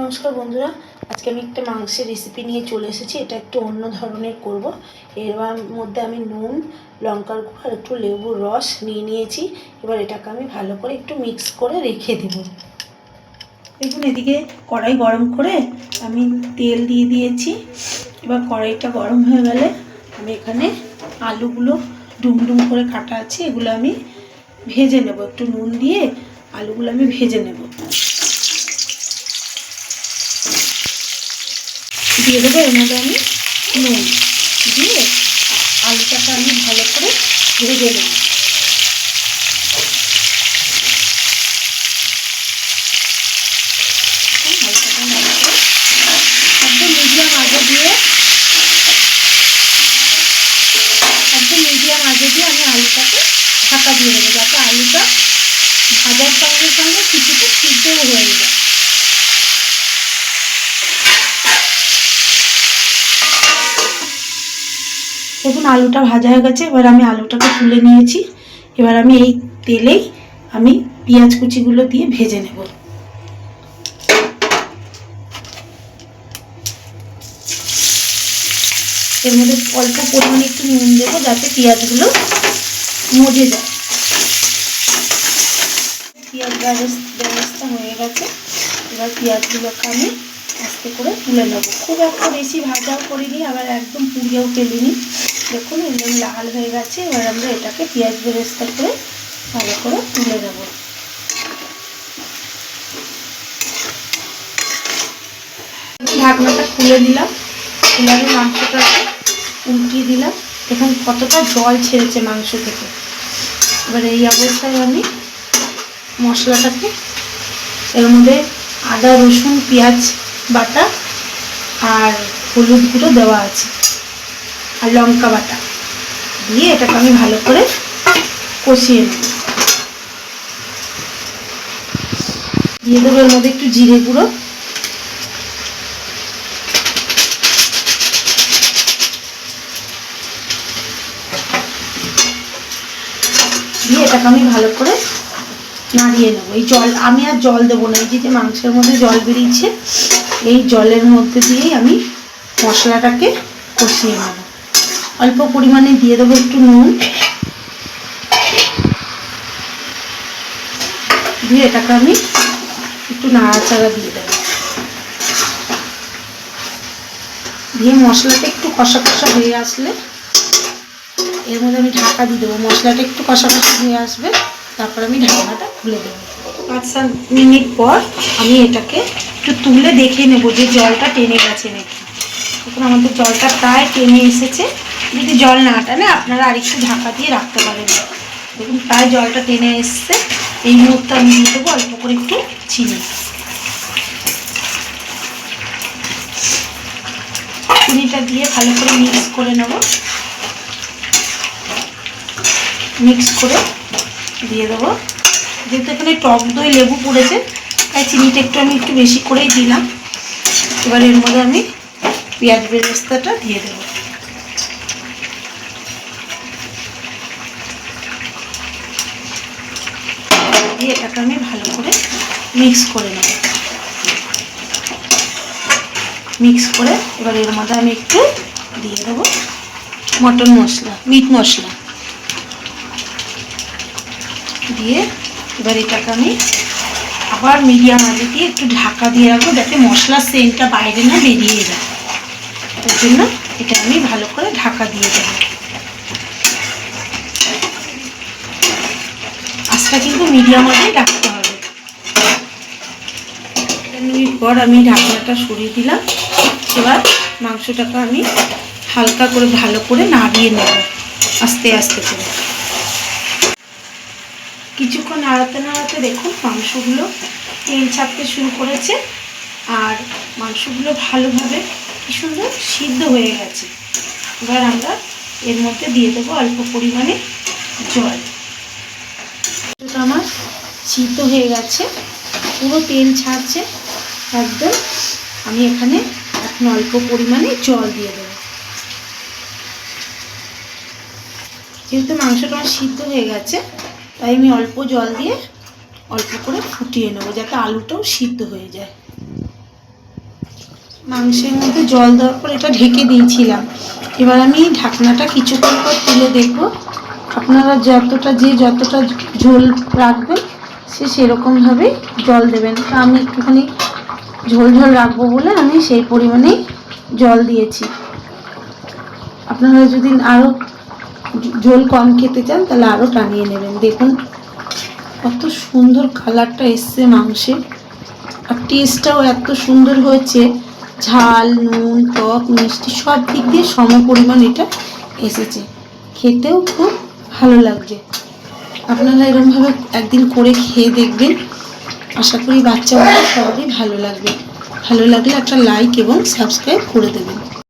নমস্কার বন্ধুরা, আজকে আমি একটা মাংসের রেসিপি নিয়ে চলে এসেছি, এটা একটু অন্য ধরনের করব। এর মধ্যে আমি নুন, লঙ্কার গুঁড়ো আর একটু লেবুর রস নিয়ে নিয়েছি। এবার এটাকে আমি ভালো করে একটু মিক্স করে রেখে দেবো। দেখুন, এদিকে কড়াই গরম করে আমি তেল দিয়ে দিয়েছি। এবার কড়াইটা গরম হয়ে গেলে আমি এখানে আলুগুলো ডুম ডুম করে কাটা আছে, এগুলো আমি ভেজে নেব। একটু নুন দিয়ে আলুগুলো আমি ভেজে নেব। দিয়ে দেবো, এর মধ্যে আমি নুন দিয়ে আলুটাকে আমি ভালো করে ভেজে নেব। একদম মিডিয়াম আগে দিয়ে, একদম মিডিয়াম আগে দিয়ে আমি আলুটাকে ঢাকা দিয়ে দেবো, যাতে আলুটা ভাজার সঙ্গে সঙ্গে কিছুটা সিদ্ধও হয়ে যায়। দেখুন, আলুটা ভাজা হয়ে গেছে, এবার আমি আলুটাকে তুলে নিয়েছি। এবার আমি এই তেলেই আমি পেঁয়াজ কুচিগুলো দিয়ে ভেজে নেব। এর মধ্যে অল্প পরিমাণে একটু নুন দেবো, যাতে পেঁয়াজগুলো মজে যায়। পেঁয়াজ ব্যবস- ব্যবস্থা হয়ে গেছে। এবার পেঁয়াজগুলোকে আমি আস্তে করে তুলে নেব। খুব একটা বেশি ভাজাও করিনি, আবার একদম পুড়িয়েও ফেলিনি। দেখুন, একদম লাল হয়ে গেছে। এবার আমরা এটাকে পেঁয়াজ বেরেস্তা করে ভালো করে তুলে নেব। ঢাকনাটা খুলে দিলাম। খুলে আমি মাংসটাকে উল্টিয়ে দিলাম। দেখুন, কতটা জল ছেড়েছে মাংস থেকে। এবার এই অবস্থায় আমি মশলাটাকে, এর মধ্যে আদা, রসুন, পেঁয়াজ বাটা আর হলুদ গুঁড়ো দেওয়া আছে। আর লঙ্কা বাটা। দিয়ে এটাকে আমি ভালো করে কষিয়ে নেব। দিয়ে দেবো এর মধ্যে একটু জিরে গুঁড়ো। দিয়ে এটাকে আমি ভালো করে নাড়িয়ে নেব। এই জল, আমি আর জল দেবো না। এই যে মাংসের মধ্যে জল বেরিয়েছে, এই জলের মধ্যে দিয়েই আমি মশলাটাকে কষিয়ে নেব। অল্প পরিমাণে দিয়ে দেবো একটু নুন। দিয়ে এটাকে আমি একটু নাড়াচাড়া দিয়ে দেবো। দিয়ে মশলাটা একটু কষা কষা হয়ে আসলে এর মধ্যে আমি ঢাকা দিয়ে দেবো। মশলাটা একটু কষা কষা হয়ে আসবে, তারপর আমি ঢাকনাটা খুলে দেবো। পাঁচ সাত মিনিট পর আমি এটাকে একটু তুলে দেখে নেব যে জলটা টেনে গেছে নাকি। এখন আমাদের জলটা প্রায় টেনে এসেছে। যদি জল না টানে, আপনারা আরেকটু ঢাকা দিয়ে রাখতে পারেন। দেখুন, প্রায় জলটা টেনে এসছে। এই মুহূর্তে আমি দিয়ে দেবো অল্প করে একটু চিনি। চিনিটা দিয়ে ভালো করে মিক্স করে নেব। মিক্স করে দিয়ে দেবো। যেহেতু এখানে টক দই, লেবু পড়েছে, তাই চিনিটা একটু আমি একটু বেশি করেই দিলাম। এবার এর মধ্যে আমি পেঁয়াজ বেরেস্তাটা দিয়ে দেবো। দিয়ে এটাকে আমি ভালো করে মিক্স করে নেব। মিক্স করে এবার এর মধ্যে আমি একটু দিয়ে দেবো মটন মশলা। মিট মশলা। দিয়ে এবার এটাকে আমি আবার মিডিয়াম আগে দিয়ে একটু ঢাকা দিয়ে রাখব যাতে মশলার সেন্টটা বাইরে না বেরিয়ে যায়। তার জন্য এটা আমি ভালো করে ঢাকা দিয়ে দেবো। আজটা কিন্তু মিডিয়াম আগেই রাখতে হবে। মিনিট পর আমি ঢাকনাটা সরিয়ে দিলাম। এবার মাংসটাকে আমি হালকা করে ভালো করে নাড়িয়ে নেব, আস্তে আস্তে করে। কিছুক্ষণ নাড়াতে নাড়াতে দেখুন মাংসগুলো তেল ছাড়তে শুরু করেছে আর মাংসগুলো ভালোভাবে কি সুন্দর সিদ্ধ হয়ে গেছে। এবার আমরা এর মধ্যে দিয়ে দেবো অল্প পরিমাণে জল। এটা আমার সিদ্ধ হয়ে গেছে। পুরো তেল ছাড়ছে। একদম আমি এখানে এখন অল্প পরিমাণে জল দিয়ে দেবো। যেহেতু মাংসটা আমার সিদ্ধ হয়ে গেছে, তাই আমি অল্প জল দিয়ে অল্প করে ফুটিয়ে নেব যাতে আলুটাও সিদ্ধ হয়ে যায়। মাংসের মধ্যে জল দেওয়ার পর এটা ঢেকে দিয়েছিলাম। এবার আমি ঢাকনাটা কিছুক্ষণ পর তুলে দেখব। আপনারা যতটা, যে যতটা ঝোল রাখবেন, সে সেরকমভাবেই জল দেবেন। তা আমি একটুখানি ঝোল ঝোল রাখব বলে আমি সেই পরিমাণেই জল দিয়েছি। আপনারা যদি আরও ঝোল কম খেতে চান, তাহলে আরও টানিয়ে নেবেন। দেখুন, কত সুন্দর কালারটা এসছে মাংসে। আর টেস্টটাও এত সুন্দর হয়েছে। ঝাল, নুন, টক, মিষ্টি, সব দিক দিয়ে সম পরিমাণ এটা এসেছে। খেতেও খুব ভালো লাগবে আপনারা এরকমভাবে একদিন করে খেয়ে দেখবেন। আশা করি বাচ্চা সবারই ভালো লাগবে। ভালো লাগলে একটা লাইক এবং সাবস্ক্রাইব করে দেবেন।